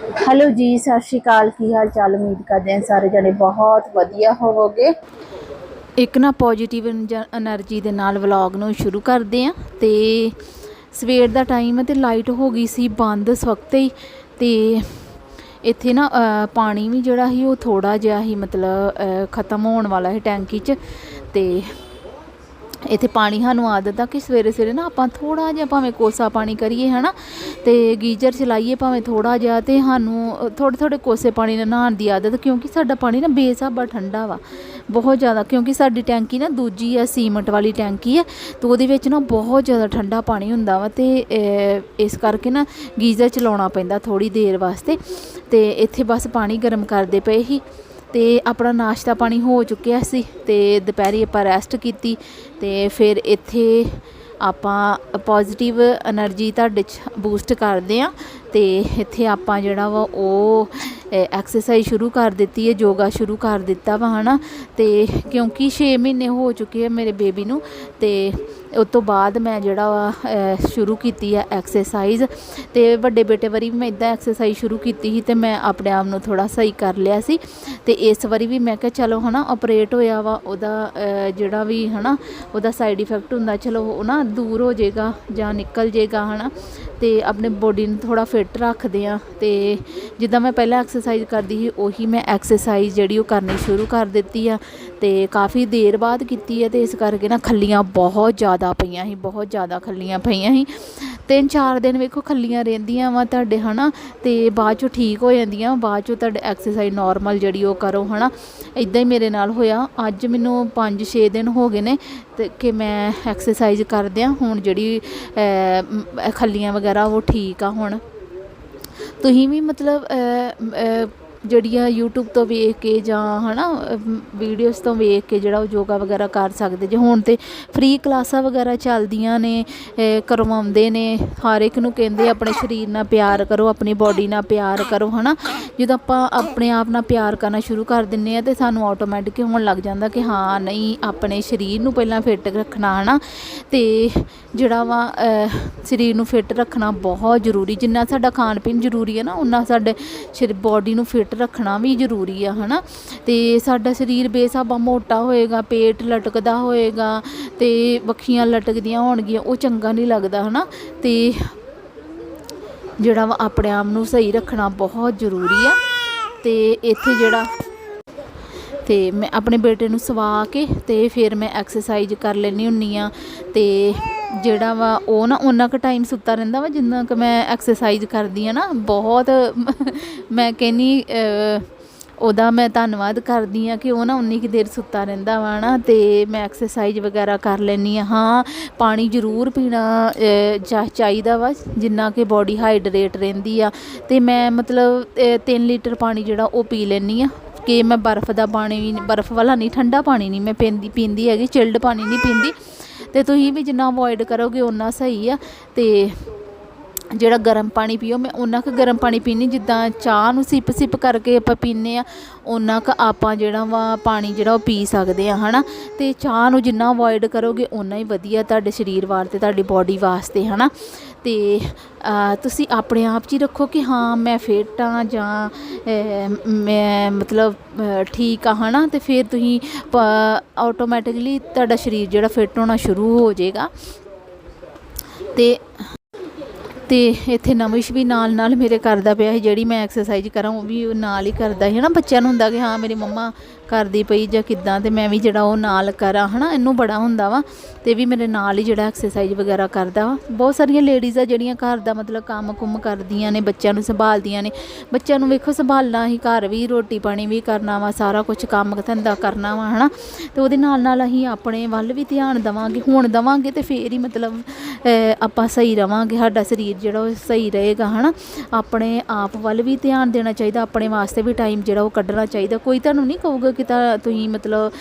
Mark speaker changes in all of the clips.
Speaker 1: Hello ਜੀ, ਸਤਿ ਸ਼੍ਰੀ ਅਕਾਲ। ਕੀ ਹਾਲ ਚਾਲ? ਉਮੀਦ ਕਰਦੇ ਹਾਂ ਸਾਰੇ ਜਣੇ ਬਹੁਤ ਵਧੀਆ ਹੋਵੋਗੇ। ਇੱਕ ਨਾ ਪੋਜੀਟਿਵ એનર્ਜੀ ਦੇ ਨਾਲ ਵਲੌਗ ਨੂੰ ਸ਼ੁਰੂ ਕਰਦੇ ਆ ਤੇ ਸਵੇਰ ਦਾ ਟਾਈਮ ਹੈ ਤੇ ਲਾਈਟ ਹੋ ਗਈ ਸੀ ਬੰਦ ਇਸ ਹੀ ਤੇ ਇੱਥੇ ਨਾ ਪਾਣੀ ਵੀ ਜਿਹੜਾ ਸੀ ਉਹ ਥੋੜਾ ਜਿਹਾ ਹੀ ਮਤਲਬ ਖਤਮ ਹੋਣ ਵਾਲਾ ਹੈ ਟੈਂਕੀ 'ਚ ਤੇ ਇੱਥੇ ਪਾਣੀ ਸਾਨੂੰ ਆਦਤ ਆ ਕਿ ਸਵੇਰੇ ਸਵੇਰੇ ਨਾ ਆਪਾਂ ਥੋੜਾ ਜਿਹਾ ਭਾਵੇਂ ਕੋਸਾ ਪਾਣੀ ਕਰੀਏ, ਹਨਾ? ਤੇ ਗੀਜ਼ਰ ਚਲਾਈਏ ਭਾਵੇਂ ਥੋੜਾ ਜਿਹਾ ਤੇ ਸਾਨੂੰ ਥੋੜੇ ਥੋੜੇ ਕੋਸੇ ਪਾਣੀ ਨਾਲ ਨਹਾਉਣ ਦੀ ਆਦਤ, ਕਿਉਂਕਿ ਸਾਡਾ ਪਾਣੀ ਨਾ ਬੇਸਾਬਾ ਠੰਡਾ ਵਾ, ਬਹੁਤ ਜ਼ਿਆਦਾ, ਕਿਉਂਕਿ ਸਾਡੀ ਟੈਂਕੀ ਨਾ ਦੂਜੀ ਆ, ਸੀਮੈਂਟ ਵਾਲੀ ਟੈਂਕੀ ਹੈ ਤੇ ਉਹਦੇ ਵਿੱਚ ਨਾ ਬਹੁਤ ਜ਼ਿਆਦਾ ਠੰਡਾ ਪਾਣੀ ਹੁੰਦਾ ਵਾ ਤੇ ਇਸ ਕਰਕੇ ਨਾ ਗੀਜ਼ਰ ਚਲਾਉਣਾ ਪੈਂਦਾ ਥੋੜੀ ਦੇਰ ਵਾਸਤੇ, ਤੇ ਇੱਥੇ ਬਸ ਪਾਣੀ ਗਰਮ ਕਰਦੇ ਪਏ ਸੀ। ਤੇ ਆਪਣਾ ਨਾਸ਼ਤਾ ਪਾਣੀ ਹੋ ਚੁੱਕਿਆ ਸੀ ਤੇ ਦੁਪਹਿਰੀ ਆਪਾਂ ਰੈਸਟ ਕੀਤੀ ਤੇ ਫਿਰ ਇੱਥੇ ਆਪਾਂ ਪੋਜ਼ਿਟਿਵ એનર્ਜੀ ਤੁਹਾਡੇ ਚ ਬੂਸਟ ਕਰਦੇ ਆ ਤੇ ਇੱਥੇ ਆਪਾਂ ਜਿਹੜਾ ਵਾ ਉਹ ਐਕਸਰਸਾਈਜ਼ ਸ਼ੁਰੂ ਕਰ ਦਿੱਤੀ ਹੈ, ਯੋਗਾ ਸ਼ੁਰੂ ਕਰ ਦਿੱਤਾ ਵਾ ਹਨਾ ਤੇ ਕਿਉਂਕਿ 6 ਮਹੀਨੇ ਹੋ ਚੁੱਕੇ ਆ ਮੇਰੇ ਬੇਬੀ ਨੂੰ ਤੇ ਉਸ ਤੋਂ ਬਾਅਦ ਮੈਂ ਜਿਹੜਾ ਵਾ ਸ਼ੁਰੂ ਕੀਤੀ ਆ ਐਕਸਰਸਾਈਜ਼ ਤੇ ਵੱਡੇ ਬੇਟੇ ਵਾਰੀ ਵੀ ਮੈਂ ਇਦਾਂ ਐਕਸਰਸਾਈਜ਼ ਸ਼ੁਰੂ ਕੀਤੀ ਸੀ ਤੇ ਮੈਂ ਆਪਣੇ ਆਪ ਨੂੰ ਥੋੜਾ ਸਹੀ ਕਰ ਲਿਆ ਸੀ ਤੇ ਇਸ ਵਾਰੀ ਵੀ ਮੈਂ ਕਿਹਾ ਚਲੋ ਹਨਾ ਆਪਰੇਟ ਹੋਇਆ ਵਾ ਉਹਦਾ ਜਿਹੜਾ ਵੀ ਹਨਾ, ਉਹਦਾ ਸਾਈਡ ਇਫੈਕਟ ਹੁੰਦਾ, ਚਲੋ ਉਹ ਨਾ ਦੂਰ ਹੋ ਜਾਏਗਾ ਜਾਂ ਨਿਕਲ ਜਾਏਗਾ ਹਨਾ ਤੇ ਆਪਣੇ ਬੋਡੀ ਨੂੰ ਥੋੜਾ ਫਿੱਟ ਰੱਖਦੇ ਆ ਤੇ ਜਿੱਦਾਂ ਮੈਂ ਪਹਿਲਾਂ ਐਕਸਰਸਾਈਜ਼ ਕਰਦੀ ਸੀ, ਉਹੀ ਮੈਂ ਐਕਸਰਸਾਈਜ਼ ਜਿਹੜੀ ਉਹ ਕਰਨੀ ਸ਼ੁਰੂ ਕਰ ਦਿੱਤੀ ਆ ਤੇ ਕਾਫੀ ਦੇਰ ਬਾਅਦ ਕੀਤੀ ਹੈ ਤੇ ਇਸ ਕਰਕੇ ਨਾ ਖੱਲੀਆਂ ਬਹੁਤ ਜ਼ਿਆਦਾ ਪਈਆਂ ਸੀ, ਬਹੁਤ ਜ਼ਿਆਦਾ ਖੱਲੀਆਂ ਪਈਆਂ ਸੀ। ਤਿੰਨ ਚਾਰ ਦਿਨ ਵੇਖੋ ਖੱਲੀਆਂ ਰਹਿੰਦੀਆਂ ਵਾ ਤੁਹਾਡੇ, ਹਨਾ? ਤੇ ਬਾਅਦ ਚੋਂ ਠੀਕ ਹੋ ਜਾਂਦੀਆਂ, ਬਾਅਦ ਚੋਂ ਤੁਹਾਡੇ ਐਕਸਰਸਾਈਜ਼ ਨਾਰਮਲ ਜਿਹੜੀ ਉਹ ਕਰੋ, ਹਨਾ? ਇਦਾਂ ਹੀ ਮੇਰੇ ਨਾਲ ਹੋਇਆ। ਅੱਜ ਮੈਨੂੰ 5-6 ਦਿਨ ਹੋ ਗਏ ਨੇ ਤੇ ਕਿ ਮੈਂ ਐਕਸਰਸਾਈਜ਼ ਕਰਦਿਆਂ ਹੁਣ ਜਿਹੜੀ ਖੱਲੀਆਂ ਵਗੈਰਾ ਉਹ ਠੀਕ ਆ ਹੁਣ। ਤੁਸੀਂ ਵੀ ਮਤਲਬ ਜਿਹੜੀਆਂ YouTube ਤੋਂ ਵੇਖ ਕੇ ਜਾਂ ਹਨਾ ਵੀਡੀਓਜ਼ ਤੋਂ ਵੇਖ ਕੇ ਜਿਹੜਾ ਉਹ ਯੋਗਾ ਵਗੈਰਾ ਕਰ ਸਕਦੇ ਜੇ। ਹੁਣ ਤੇ ਫ੍ਰੀ ਕਲਾਸਾਂ ਵਗੈਰਾ ਚੱਲਦੀਆਂ ਨੇ ਕਰਵਾਉਂਦੇ ਨੇ। ਹਰ ਇੱਕ ਨੂੰ ਕਹਿੰਦੇ ਆਪਣੇ ਸਰੀਰ ਨਾਲ ਪਿਆਰ ਕਰੋ, ਆਪਣੀ ਬਾਡੀ ਨਾਲ ਪਿਆਰ ਕਰੋ, ਹਨਾ। ਜਦੋਂ ਆਪਾਂ ਆਪਣੇ ਆਪ ਨਾਲ ਪਿਆਰ ਕਰਨਾ ਸ਼ੁਰੂ ਕਰ ਦਿੰਨੇ ਆ ਤੇ ਸਾਨੂੰ ਆਟੋਮੈਟਿਕ ਹੋਣ ਲੱਗ ਜਾਂਦਾ ਕਿ ਹਾਂ, ਨਹੀਂ, ਆਪਣੇ ਸਰੀਰ ਨੂੰ ਪਹਿਲਾਂ ਫਿੱਟ ਰੱਖਣਾ, ਹਨਾ। ਤੇ ਜਿਹੜਾ ਵਾ ਸਰੀਰ ਨੂੰ ਫਿੱਟ ਰੱਖਣਾ ਬਹੁਤ ਜ਼ਰੂਰੀ। ਜਿੰਨਾ ਸਾਡਾ ਖਾਣ ਪੀਣ ਜ਼ਰੂਰੀ ਹੈ ਨਾ ਉਨਾ ਸਾਡੇ ਸ਼ਰੀ ਬਾਡੀ ਨੂੰ ਫਿੱਟ ਰੱਖਣਾ ਵੀ ਜ਼ਰੂਰੀ ਆ, ਹਨਾ? ਤੇ ਸਾਡਾ ਸਰੀਰ ਬੇਸਾਬਾ ਮੋਟਾ ਹੋਏਗਾ, ਪੇਟ ਲਟਕਦਾ ਹੋਏਗਾ ਤੇ ਵੱਖੀਆਂ ਲਟਕਦੀਆਂ ਹੋਣਗੀਆਂ, ਉਹ ਚੰਗਾ ਨਹੀਂ ਲੱਗਦਾ, ਹਨਾ? ਤੇ ਜਿਹੜਾ ਵਾ ਆਪਣੇ ਆਪ ਨੂੰ ਸਹੀ ਰੱਖਣਾ ਬਹੁਤ ਜ਼ਰੂਰੀ ਆ। ਤੇ ਇੱਥੇ ਜਿਹੜਾ ਤੇ ਮੈਂ ਆਪਣੇ ਬੇਟੇ ਨੂੰ ਸਵਾ ਕੇ ਤੇ ਫਿਰ ਮੈਂ ਐਕਸਰਸਾਈਜ਼ ਕਰ ਲੈਣੀ ਹੁੰਨੀ ਆ ਤੇ ਜਿਹੜਾ ਵਾ, ਉਹ ਨਾ ਉਹਨਾਂ ਕੁ ਟਾਈਮ ਸੁੱਤਾ ਰਹਿੰਦਾ ਵਾ, ਜਿੰਨਾ ਕੁ ਮੈਂ ਐਕਸਰਸਾਈਜ਼ ਕਰਦੀ ਆ ਨਾ, ਬਹੁਤ, ਮੈਂ ਕਹਿੰਨੀ ਉਹਦਾ ਮੈਂ ਧੰਨਵਾਦ ਕਰਦੀ ਆ ਕਿ ਉਹ ਨਾ ਉਨੀ ਕੁ ਦੇਰ ਸੁੱਤਾ ਰਹਿੰਦਾ ਵਾ ਨਾ, ਤੇ ਮੈਂ ਐਕਸਰਸਾਈਜ਼ ਵਗੈਰਾ ਕਰ ਲੈਣੀ ਆ। ਹਾਂ, ਪਾਣੀ ਜ਼ਰੂਰ ਪੀਣਾ ਚਾ- ਚਾਹੀਦਾ ਵਾ, ਜਿੰਨਾ ਕਿ ਬਾਡੀ ਹਾਈਡਰੇਟ ਰਹਿੰਦੀ ਆ। ਤੇ ਮੈਂ ਮਤਲਬ 3 ਲੀਟਰ ਪਾਣੀ ਜਿਹੜਾ ਉਹ ਪੀ ਲੈਣੀ ਆ। ਕਿ ਮੈਂ ਬਰਫ਼ ਦਾ ਪਾਣੀ ਵੀ ਬਰਫ਼ ਵਾਲਾ ਨਹੀਂ, ਠੰਡਾ ਪਾਣੀ ਨਹੀਂ ਮੈਂ ਪੀਂਦੀ ਪੀਂਦੀ ਹੈਗੀ ਚਿਲਡ ਪਾਣੀ ਨਹੀਂ ਪੀਂਦੀ। ਤੇ ਤੁਸੀਂ ਵੀ ਜਿੰਨਾ ਅਵੋਇਡ ਕਰੋਗੇ ਉਨਾ ਸਹੀ ਆ। ਤੇ ਜਿਹੜਾ ਗਰਮ ਪਾਣੀ ਪੀਓ ਮੈਂ ਉਹਨਾਂ ਕੁ ਗਰਮ ਪਾਣੀ ਪੀਣੀ ਜਿੱਦਾਂ ਚਾਹ ਨੂੰ ਸਿਪ ਸਿਪ ਕਰਕੇ ਆਪਾਂ ਪੀਂਦੇ ਹਾਂ ਉਹਨਾਂ ਕੁ ਆਪਾਂ ਜਿਹੜਾ ਵਾ ਪਾਣੀ ਜਿਹੜਾ ਉਹ ਪੀ ਸਕਦੇ ਹਾਂ ਹੈ ਨਾ ਅਤੇ ਚਾਹ ਨੂੰ ਜਿੰਨਾ ਅਵੋਇਡ ਕਰੋਗੇ ਉਨਾ ਹੀ ਵਧੀਆ ਤੁਹਾਡੇ ਸਰੀਰ ਵਾਸਤੇ ਤੁਹਾਡੀ ਬੋਡੀ ਵਾਸਤੇ ਹੈ ਨਾ ਅਤੇ ਤੁਸੀਂ ਆਪਣੇ ਆਪ 'ਚ ਹੀ ਰੱਖੋ ਕਿ ਹਾਂ ਮੈਂ ਫਿੱਟ ਹਾਂ ਜਾਂ ਮੈਂ ਮਤਲਬ ਅਹ, ਠੀਕ ਆ ਨਾ ਅਤੇ ਫਿਰ ਤੁਸੀਂ ਆਟੋਮੈਟਿਕਲੀ ਤੁਹਾਡਾ ਸਰੀਰ ਜਿਹੜਾ ਫਿੱਟ ਹੋਣਾ ਸ਼ੁਰੂ ਹੋ ਜਾਏਗਾ। ਅਤੇ ਤੇ ਇੱਥੇ ਨਵਿਸ਼ ਵੀ ਨਾਲ ਨਾਲ ਮੇਰੇ ਕਰਦਾ ਪਿਆ ਸੀ, ਜਿਹੜੀ ਮੈਂ ਐਕਸਰਸਾਈਜ਼ ਕਰਾਂ, ਉਹ ਵੀ ਨਾਲ ਹੀ ਕਰਦਾ ਸੀ। ਹਨਾ, ਬੱਚਿਆਂ ਨੂੰ ਹੁੰਦਾ ਕਿ ਹਾਂ, ਮੇਰੀ ਮੰਮਾ ਕਰਦੀ ਪਈ ਜਾਂ ਕਿੱਦਾਂ ਤੇ ਮੈਂ ਵੀ ਜਿਹੜਾ ਉਹ ਨਾਲ ਕਰਾਂ, ਹਨਾ? ਇਹਨੂੰ ਬੜਾ ਹੁੰਦਾ ਵਾ ਤੇ ਵੀ ਮੇਰੇ ਨਾਲ ਹੀ ਜਿਹੜਾ ਐਕਸਰਸਾਈਜ਼ ਵਗੈਰਾ ਕਰਦਾ ਵਾ। ਬਹੁਤ ਸਾਰੀਆਂ ਲੇਡੀਜ਼ ਆ ਜਿਹੜੀਆਂ ਘਰ ਦਾ ਮਤਲਬ ਕੰਮ ਕੁਮ ਕਰਦੀਆਂ ਨੇ, ਬੱਚਿਆਂ ਨੂੰ ਸੰਭਾਲਦੀਆਂ ਨੇ। ਬੱਚਿਆਂ ਨੂੰ ਵੇਖੋ, ਸੰਭਾਲਣਾ ਹੀ ਘਰ ਵੀ ਰੋਟੀ ਪਾਣੀ ਵੀ ਕਰਨਾ ਵਾ, ਸਾਰਾ ਕੁਝ ਕੰਮ ਧੰਦਾ ਕਰਨਾ ਵਾ, ਹਨਾ? ਤੇ ਉਹਦੇ ਨਾਲ ਨਾਲ ਅਸੀਂ ਆਪਣੇ ਵੱਲ ਵੀ ਧਿਆਨ ਦੇਵਾਂਗੇ, ਹੁਣ ਦੇਵਾਂਗੇ ਤੇ ਫੇਰ ਹੀ ਮਤਲਬ ਆਪਾਂ ਸਹੀ ਰਵਾਂਗੇ, ਸਾਡਾ ਸਰੀਰ ਜਿਹੜਾ ਉਹ ਸਹੀ ਰਹੇਗਾ, ਹਨਾ? ਆਪਣੇ ਆਪ ਵੱਲ ਵੀ ਧਿਆਨ ਦੇਣਾ ਚਾਹੀਦਾ, ਆਪਣੇ ਵਾਸਤੇ ਵੀ ਟਾਈਮ ਜਿਹੜਾ ਉਹ ਕੱਢਣਾ ਚਾਹੀਦਾ। ਕੋਈ ਤੁਹਾਨੂੰ ਨਹੀਂ ਕਹੂਗਾ ਕਿ ਤਾਂ ਤੁਸੀਂ ਮਤਲਬ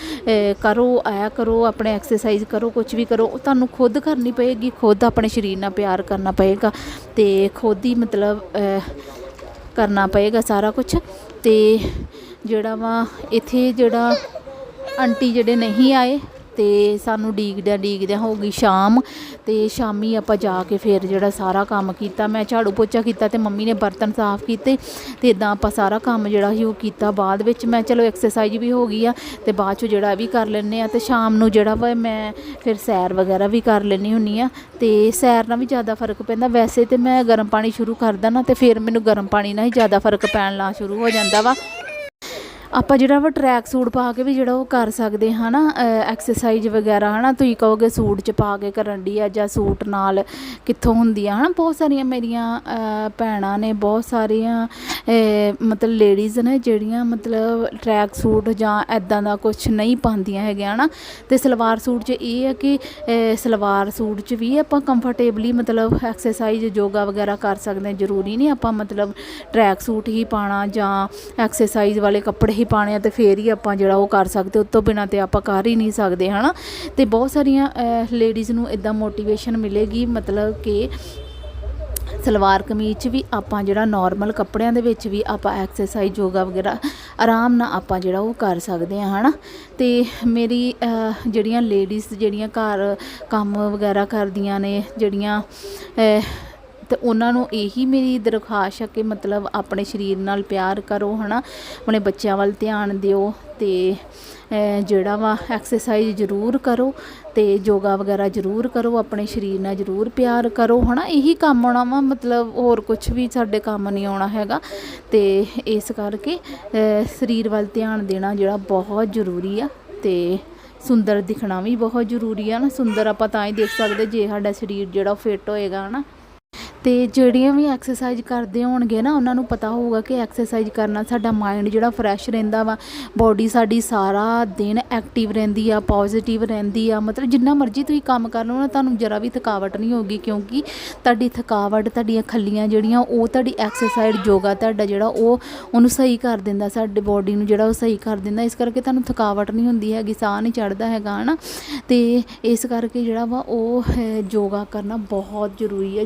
Speaker 1: ਕਰੋ, ਆਇਆ ਕਰੋ, ਆਪਣੇ ਐਕਸਰਸਾਈਜ਼ ਕਰੋ ਕੁਝ ਵੀ ਕਰੋ ਤੁਹਾਨੂੰ ਖੁਦ ਕਰਨੀ ਪਏਗੀ, ਖੁਦ ਆਪਣੇ ਸਰੀਰ ਨਾਲ ਪਿਆਰ ਕਰਨਾ ਪਏਗਾ ਤੇ ਖੁਦ ਹੀ ਮਤਲਬ ਕਰਨਾ ਪਏਗਾ ਸਾਰਾ ਕੁਝ ਤੇ ਜਿਹੜਾ ਵਾ, ਇੱਥੇ ਜਿਹੜਾ ਆਂਟੀ ਜਿਹੜੇ ਨਹੀਂ ਆਏ ਤੇ ਸਾਨੂੰ ਡੀਕਦਿਆਂ ਡੀਕਦਿਆਂ ਹੋ ਗਈ ਸ਼ਾਮ ਤੇ ਸ਼ਾਮੀ ਆਪਾਂ ਜਾ ਕੇ ਫਿਰ ਜਿਹੜਾ ਸਾਰਾ ਕੰਮ ਕੀਤਾ। ਮੈਂ ਝਾੜੂ ਪੋਚਾ ਕੀਤਾ ਤੇ ਮੰਮੀ ਨੇ ਬਰਤਨ ਸਾਫ਼ ਕੀਤੇ ਤੇ ਇਦਾਂ ਆਪਾਂ ਸਾਰਾ ਕੰਮ ਜਿਹੜਾ ਸੀ ਉਹ ਕੀਤਾ ਬਾਅਦ ਵਿੱਚ। ਮੈਂ ਚਲੋ ਐਕਸਰਸਾਈਜ਼ ਵੀ ਹੋ ਗਈ ਆ ਤੇ ਬਾਅਦ 'ਚੋਂ ਜਿਹੜਾ ਵੀ ਕਰ ਲੈਂਦੇ ਆ ਤੇ ਸ਼ਾਮ ਨੂੰ ਜਿਹੜਾ ਵਾ ਮੈਂ ਫਿਰ ਸੈਰ ਵਗੈਰਾ ਵੀ ਕਰ ਲੈਣੀ ਹੁੰਨੀ ਆ ਤੇ ਸੈਰ ਨਾਲ ਵੀ ਜ਼ਿਆਦਾ ਫ਼ਰਕ ਪੈਂਦਾ। ਵੈਸੇ ਤੇ ਮੈਂ ਗਰਮ ਪਾਣੀ ਸ਼ੁਰੂ ਕਰਦਾ ਨਾ ਤੇ ਫਿਰ ਮੈਨੂੰ ਗਰਮ ਪਾਣੀ ਨਾਲ ਹੀ ਜ਼ਿਆਦਾ ਫ਼ਰਕ ਪੈਣ ਲਾ ਸ਼ੁਰੂ ਹੋ ਜਾਂਦਾ ਵਾ। ਆਪਾਂ ਜਿਹੜਾ ਵਾ ਟਰੈਕ ਸੂਟ ਪਾ ਕੇ ਵੀ ਜਿਹੜਾ ਉਹ ਕਰ ਸਕਦੇ ਹਾਂ ਨਾ ਐਕਸਰਸਾਈਜ਼ ਵਗੈਰਾ ਹਨਾ, ਤੁਸੀਂ ਕਹੋਗੇ ਸੂਟ ਚ ਪਾ ਕੇ ਕਰਨ ਦੀ ਆ ਜਾਂ ਸੂਟ ਨਾਲ ਕਿੱਥੋਂ ਹੁੰਦੀ ਆ ਹਨਾ, ਬਹੁਤ ਸਾਰੀਆਂ ਮੇਰੀਆਂ ਭੈਣਾਂ ਨੇ ਬਹੁਤ ਸਾਰੀਆਂ ਮਤਲਬ ਲੇਡੀਜ਼ ਨੇ ਜਿਹੜੀਆਂ ਮਤਲਬ ਟਰੈਕ ਸੂਟ ਜਾਂ ਐਦਾਂ ਦਾ ਕੁਝ ਨਹੀਂ ਪਾਉਂਦੀਆਂ ਹੈਗੀਆਂ ਹਨਾ, ਤੇ ਸਲਵਾਰ ਸੂਟ 'ਚ ਇਹ ਹੈ ਕਿ ਸਲਵਾਰ ਸੂਟ 'ਚ ਵੀ ਆਪਾਂ ਕੰਫਰਟੇਬਲੀ ਮਤਲਬ ਐਕਸਰਸਾਈਜ਼ ਯੋਗਾ ਵਗੈਰਾ ਕਰ ਸਕਦੇ ਹਾਂ, ਜ਼ਰੂਰੀ ਨਹੀਂ ਆਪਾਂ ਮਤਲਬ ਟਰੈਕ ਸੂਟ ਹੀ ਪਾਣਾ ਜਾਂ ਐਕਸਰਸਾਈਜ਼ ਵਾਲੇ ਕੱਪੜੇ ਹੀ ਪਾਣੇ ਆ ਤੇ ਫੇਰ ਹੀ ਆਪਾਂ ਜਿਹੜਾ ਉਹ ਕਰ ਸਕਦੇ, ਉਸ ਤੋਂ ਬਿਨਾਂ ਤੇ ਆਪਾਂ ਕਰ ਹੀ ਨਹੀਂ ਸਕਦੇ, ਹਨਾ? ਤੇ ਬਹੁਤ ਸਾਰੀਆਂ ਲੇਡੀਜ਼ ਨੂੰ ਇਦਾਂ ਮੋਟੀਵੇਸ਼ਨ ਮਿਲੇਗੀ, ਮਤਲਬ ਕਿ ਸਲਵਾਰ ਕਮੀਜ਼ 'ਚ ਵੀ ਆਪਾਂ ਜਿਹੜਾ ਨਾਰਮਲ ਕੱਪੜਿਆਂ ਦੇ ਵਿੱਚ ਵੀ ਆਪਾਂ ਐਕਸਰਸਾਈਜ਼ ਯੋਗਾ ਵਗੈਰਾ ਆਰਾਮ ਨਾਲ ਆਪਾਂ ਜਿਹੜਾ ਉਹ ਕਰ ਸਕਦੇ ਹਾਂ ਹਨਾ? ਤੇ ਮੇਰੀ ਜਿਹੜੀਆਂ ਲੇਡੀਜ਼ ਜਿਹੜੀਆਂ ਘਰ ਕੰਮ ਵਗੈਰਾ ਕਰਦੀਆਂ ਨੇ, ਜਿਹੜੀਆਂ ਤੇ ਉਹਨਾਂ ਨੂੰ ਇਹੀ ਮੇਰੀ ਦਰਖਾਸਤ ਹੈ ਕਿ ਮਤਲਬ ਆਪਣੇ ਸਰੀਰ ਨਾਲ ਪਿਆਰ ਕਰੋ, ਹਨਾ? ਆਪਣੇ ਬੱਚਿਆਂ ਵੱਲ ਧਿਆਨ ਦਿਓ ਤੇ ਜਿਹੜਾ ਵਾ ਐਕਸਰਸਾਈਜ਼ ਜ਼ਰੂਰ ਕਰੋ ਤੇ ਯੋਗਾ ਵਗੈਰਾ ਜ਼ਰੂਰ ਕਰੋ, ਆਪਣੇ ਸਰੀਰ ਨਾਲ ਜ਼ਰੂਰ ਪਿਆਰ ਕਰੋ, ਹਨਾ? ਇਹੀ ਕੰਮ ਆਉਣਾ ਵਾ, ਮਤਲਬ ਹੋਰ ਕੁਝ ਵੀ ਸਾਡੇ ਕੰਮ ਨਹੀਂ ਆਉਣਾ ਹੈਗਾ ਤੇ ਇਸ ਕਰਕੇ ਸਰੀਰ ਵੱਲ ਧਿਆਨ ਦੇਣਾ ਜਿਹੜਾ ਬਹੁਤ ਜ਼ਰੂਰੀ ਆ ਤੇ ਸੁੰਦਰ ਦਿਖਣਾ ਵੀ ਬਹੁਤ ਜ਼ਰੂਰੀ ਆ ਨਾ ਸੁੰਦਰ ਆਪਾਂ ਤਾਂ ਹੀ ਦੇਖ ਸਕਦੇ ਜੇ ਸਾਡਾ ਸਰੀਰ ਜਿਹੜਾ ਫਿੱਟ ਹੋਏਗਾ, ਹਨਾ? ਤੇ ਜਿਹੜੀਆਂ ਵੀ ਐਕਸਰਸਾਈਜ਼ ਕਰਦੇ ਹੋਣਗੇ ਨਾ, ਉਹਨਾਂ ਨੂੰ ਪਤਾ ਹੋਊਗਾ ਕਿ ਐਕਸਰਸਾਈਜ਼ ਕਰਨਾ ਸਾਡਾ ਮਾਈਂਡ ਜਿਹੜਾ ਫਰੈਸ਼ ਰਹਿੰਦਾ ਵਾ ਬਾਡੀ ਸਾਡੀ ਸਾਰਾ ਦਿਨ ਐਕਟਿਵ ਰਹਿੰਦੀ ਆ ਪੋਜ਼ਿਟਿਵ ਰਹਿੰਦੀ ਆ, ਮਤਲਬ ਜਿੰਨਾ ਮਰਜ਼ੀ ਤੁਸੀਂ ਕੰਮ ਕਰ ਲਓ ਨਾ, ਤੁਹਾਨੂੰ ਜਰਾ ਵੀ ਥਕਾਵਟ ਨਹੀਂ ਹੋਊਗੀ, ਕਿਉਂਕਿ ਤੁਹਾਡੀ ਥਕਾਵਟ, ਤੁਹਾਡੀਆਂ ਖੱਲੀਆਂ ਜਿਹੜੀਆਂ, ਉਹ ਤੁਹਾਡੀ ਐਕਸਰਸਾਈਜ਼ ਯੋਗਾ ਤੁਹਾਡਾ ਜਿਹੜਾ ਉਹ, ਉਹਨੂੰ ਸਹੀ ਕਰ ਦਿੰਦਾ, ਸਾਡੇ ਬਾਡੀ ਨੂੰ ਜਿਹੜਾ ਉਹ ਸਹੀ ਕਰ ਦਿੰਦਾ, ਇਸ ਕਰਕੇ ਤੁਹਾਨੂੰ ਥਕਾਵਟ ਨਹੀਂ ਹੁੰਦੀ ਹੈਗੀ, ਸਾਹ ਨਹੀਂ ਚੜਦਾ ਹੈਗਾ, ਹਨਾ। ਤੇ ਇਸ ਕਰਕੇ ਜਿਹੜਾ ਵਾ, ਉਹ ਯੋਗਾ ਕਰਨਾ ਬਹੁਤ ਜ਼ਰੂਰੀ ਹੈ।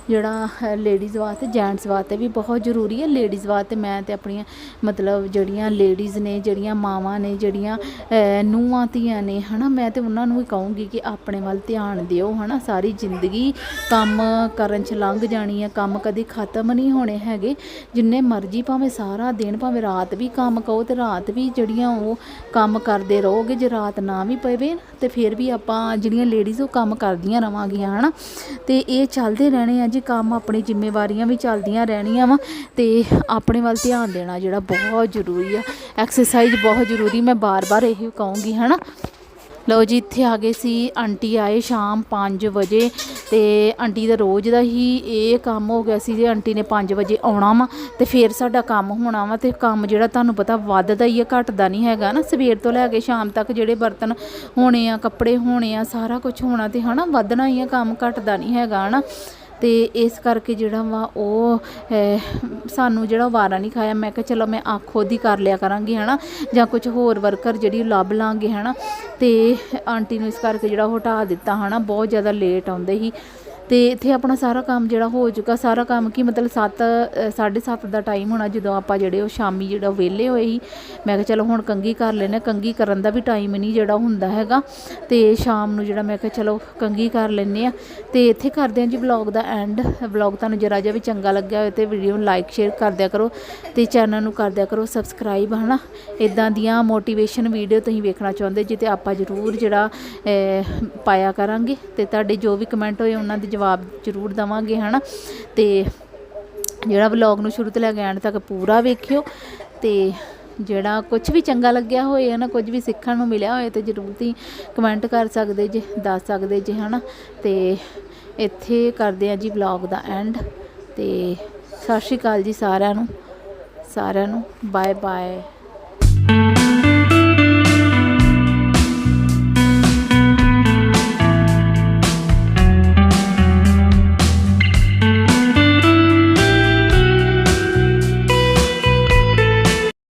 Speaker 1: ਜਿਹੜਾ ਲੇਡੀਜ਼ ਵਾਸਤੇ ਜੈਂਟਸ ਵਾਸਤੇ ਵੀ ਬਹੁਤ ਜ਼ਰੂਰੀ ਹੈ। ਲੇਡੀਜ਼ ਵਾਸਤੇ ਮੈਂ ਤੇ ਆਪਣੀਆਂ, ਮਤਲਬ ਜਿਹੜੀਆਂ ਲੇਡੀਜ਼ ਨੇ, ਜਿਹੜੀਆਂ ਮਾਵਾਂ ਨੇ, ਜਿਹੜੀਆਂ ਨੂੰਹਾਂ, ਧੀਆਂ ਨੇ, ਹਨਾ, ਮੈਂ ਤੇ ਉਹਨਾਂ ਨੂੰ ਵੀ ਕਹੂੰਗੀ ਕਿ ਆਪਣੇ ਵੱਲ ਧਿਆਨ ਦਿਓ, ਹਨਾ। ਸਾਰੀ ਜ਼ਿੰਦਗੀ ਕੰਮ ਕਰਨ ਚ ਲੰਘ ਜਾਣੀ ਹੈ। ਕੰਮ ਕਦੀ ਖਤਮ ਨਹੀਂ ਹੋਣੇ ਹੈਗੇ। ਜਿੰਨੇ ਮਰਜ਼ੀ ਭਾਵੇਂ ਸਾਰਾ ਦਿਨ, ਭਾਵੇਂ ਰਾਤ ਵੀ ਕੰਮ ਕਹੋ ਤੇ ਰਾਤ ਵੀ ਜਿਹੜੀਆਂ ਉਹ ਕੰਮ ਕਰਦੇ ਰਹੋਗੇ, ਜੇ ਰਾਤ ਨਾ ਵੀ ਪਵੇ ਤੇ ਫਿਰ ਵੀ ਆਪਾਂ ਜਿਹੜੀਆਂ ਲੇਡੀਜ਼ ਉਹ ਕੰਮ ਕਰਦੀਆਂ ਰਵਾਂਗੀਆਂ, ਹਨਾ। ਤੇ ਇਹ ਚੱਲਦੇ ਰਹਿਣੇ ਆ ਜੀ। ਕੰਮ ਆਪਣੀ ਜ਼ਿੰਮੇਵਾਰੀਆਂ ਵੀ ਚੱਲਦੀਆਂ ਰਹਿਣੀਆਂ ਵਾ ਤੇ ਆਪਣੇ ਵੱਲ ਧਿਆਨ ਦੇਣਾ ਜਿਹੜਾ ਬਹੁਤ ਜ਼ਰੂਰੀ ਆ। ਐਕਸਰਸਾਈਜ਼ ਬਹੁਤ ਜ਼ਰੂਰੀ, ਮੈਂ ਬਾਰ-ਬਾਰ ਇਹੀ ਕਹੂੰਗੀ, ਹਨਾ? ਲਓ ਜੀ, ਇੱਥੇ ਆ ਗਏ ਸੀ, ਆਂਟੀ ਆਏ ਸ਼ਾਮ 5 ਵਜੇ ਤੇ ਆਂਟੀ ਦਾ ਰੋਜ਼ ਦਾ ਹੀ ਇਹ ਕੰਮ ਹੋ ਗਿਆ ਸੀ ਜੇ ਆਂਟੀ ਨੇ 5 ਵਜੇ ਆਉਣਾ ਵਾ ਤੇ ਫਿਰ ਸਾਡਾ ਕੰਮ ਹੋਣਾ ਵਾ ਤੇ ਕੰਮ ਜਿਹੜਾ ਤੁਹਾਨੂੰ ਪਤਾ ਵੱਧਦਾ ਹੀ ਆ, ਘਟਦਾ ਨਹੀਂ ਹੈਗਾ ਨਾ ਸਵੇਰ ਤੋਂ ਲੈ ਕੇ ਸ਼ਾਮ ਤੱਕ ਜਿਹੜੇ ਬਰਤਨ ਹੋਣੇ ਆ, ਕੱਪੜੇ ਹੋਣੇ ਆ, ਸਾਰਾ ਕੁਝ ਹੋਣਾ ਤੇ, ਹਨਾ? ਵੱਧਣਾ ਹੀ ਆ, ਕੰਮ ਘਟਦਾ ਨਹੀਂ ਹੈਗਾ, ਹਨਾ? ਅਤੇ ਇਸ ਕਰਕੇ ਜਿਹੜਾ ਵਾ ਉਹ ਸਾਨੂੰ ਜਿਹੜਾ ਵਾਰਾ ਨਹੀਂ ਖਾਇਆ। ਮੈਂ ਕਿਹਾ, ਚਲੋ ਮੈਂ ਆਪ ਖੁਦ ਹੀ ਕਰ ਲਿਆ ਕਰਾਂਗੀ ਹੈ ਨਾ ਜਾਂ ਕੁਝ ਹੋਰ ਵਰਕਰ ਜਿਹੜੀ ਲੱਭ ਲਾਂਗੇ ਨਾ ਅਤੇ ਆਂਟੀ ਨੂੰ ਇਸ ਕਰਕੇ ਜਿਹੜਾ ਉਹ ਹਟਾ ਦਿੱਤਾ ਹੈ ਨਾ ਬਹੁਤ ਜ਼ਿਆਦਾ ਲੇਟ ਆਉਂਦੇ ਸੀ। ਤੇ ਇੱਥੇ ਆਪਣਾ ਸਾਰਾ ਕੰਮ ਜਿਹੜਾ ਹੋ ਚੁੱਕਾ, ਸਾਰਾ ਕੰਮ ਕੀ ਮਤਲਬ 7 7:30 ਦਾ ਟਾਈਮ ਹੋਣਾ ਜਦੋਂ ਆਪਾਂ ਜਿਹੜੇ ਉਹ ਸ਼ਾਮੀ ਜਿਹੜਾ ਵਿਹਲੇ ਹੋਏ ਸੀ। ਮੈਂ ਕਿਹਾ ਚਲੋ ਹੁਣ ਕੰਗੀ ਕਰ ਲੈਨੇ ਕੰਗੀ ਕਰਨ ਦਾ ਵੀ ਟਾਈਮ ਨਹੀਂ ਜਿਹੜਾ ਹੁੰਦਾ ਹੈਗਾ। ਤੇ ਸ਼ਾਮ ਨੂੰ ਜਿਹੜਾ ਮੈਂ ਕਿਹਾ ਚਲੋ ਕੰਗੀ ਕਰ ਲੈਨੇ ਆ ਤੇ ਇੱਥੇ ਕਰਦੇ ਹਾਂ ਜੀ ਵਲੌਗ ਦਾ ਐਂਡ ਵਲੌਗ ਤੁਹਾਨੂੰ ਜਰਾ ਜਿਹਾ ਵੀ ਚੰਗਾ ਲੱਗਿਆ ਹੋਵੇ ਤੇ ਵੀਡੀਓ ਨੂੰ ਲਾਈਕ ਸ਼ੇਅਰ ਕਰ ਦਿਆ ਕਰੋ ਤੇ ਚੈਨਲ ਨੂੰ ਕਰ ਦਿਆ ਕਰੋ ਸਬਸਕ੍ਰਾਈਬ ਹਨਾ? ਇਦਾਂ ਦੀਆਂ ਮੋਟੀਵੇਸ਼ਨ ਵੀਡੀਓ ਤੁਸੀਂ ਵੇਖਣਾ ਚਾਹੁੰਦੇ ਜੀ ਤੇ ਆਪਾਂ ਜ਼ਰੂਰ ਜਿਹੜਾ ਪਾਇਆ ਕਰਾਂਗੇ। ਤੇ ਤੁਹਾਡੇ ਜੋ ਵੀ ਕਮੈਂਟ ਹੋਏ ਉਹਨਾਂ ਦੇ ਜਵਾਬ ਜ਼ਰੂਰ ਦਵਾਂਗੇ, ਹਨਾ? ਤੇ ਜਿਹੜਾ ਵਲੌਗ ਨੂੰ ਸ਼ੁਰੂ ਤੋਂ ਲੈ ਕੇ ਐਂਡ ਤੱਕ ਪੂਰਾ ਵੇਖਿਓ। ਤੇ ਜਿਹੜਾ ਕੁਝ ਵੀ ਚੰਗਾ ਲੱਗਿਆ ਹੋਏ ਹੈ ਨਾ ਕੁਝ ਵੀ ਸਿੱਖਣ ਨੂੰ ਮਿਲਿਆ ਹੋਏ, ਤੇ ਜ਼ਰੂਰ ਤੁਸੀਂ ਕਮੈਂਟ ਕਰ ਸਕਦੇ ਜੇ, ਦੱਸ ਸਕਦੇ ਜੇ, ਹਨਾ? ਤੇ ਇੱਥੇ ਕਰਦੇ ਆ ਜੀ ਵਲੌਗ ਦਾ ਐਂਡ। ਤੇ ਸਤਿ ਸ਼੍ਰੀ ਅਕਾਲ ਜੀ ਸਾਰਿਆਂ ਨੂੰ। ਸਾਰਿਆਂ ਨੂੰ ਬਾਏ ਬਾਏ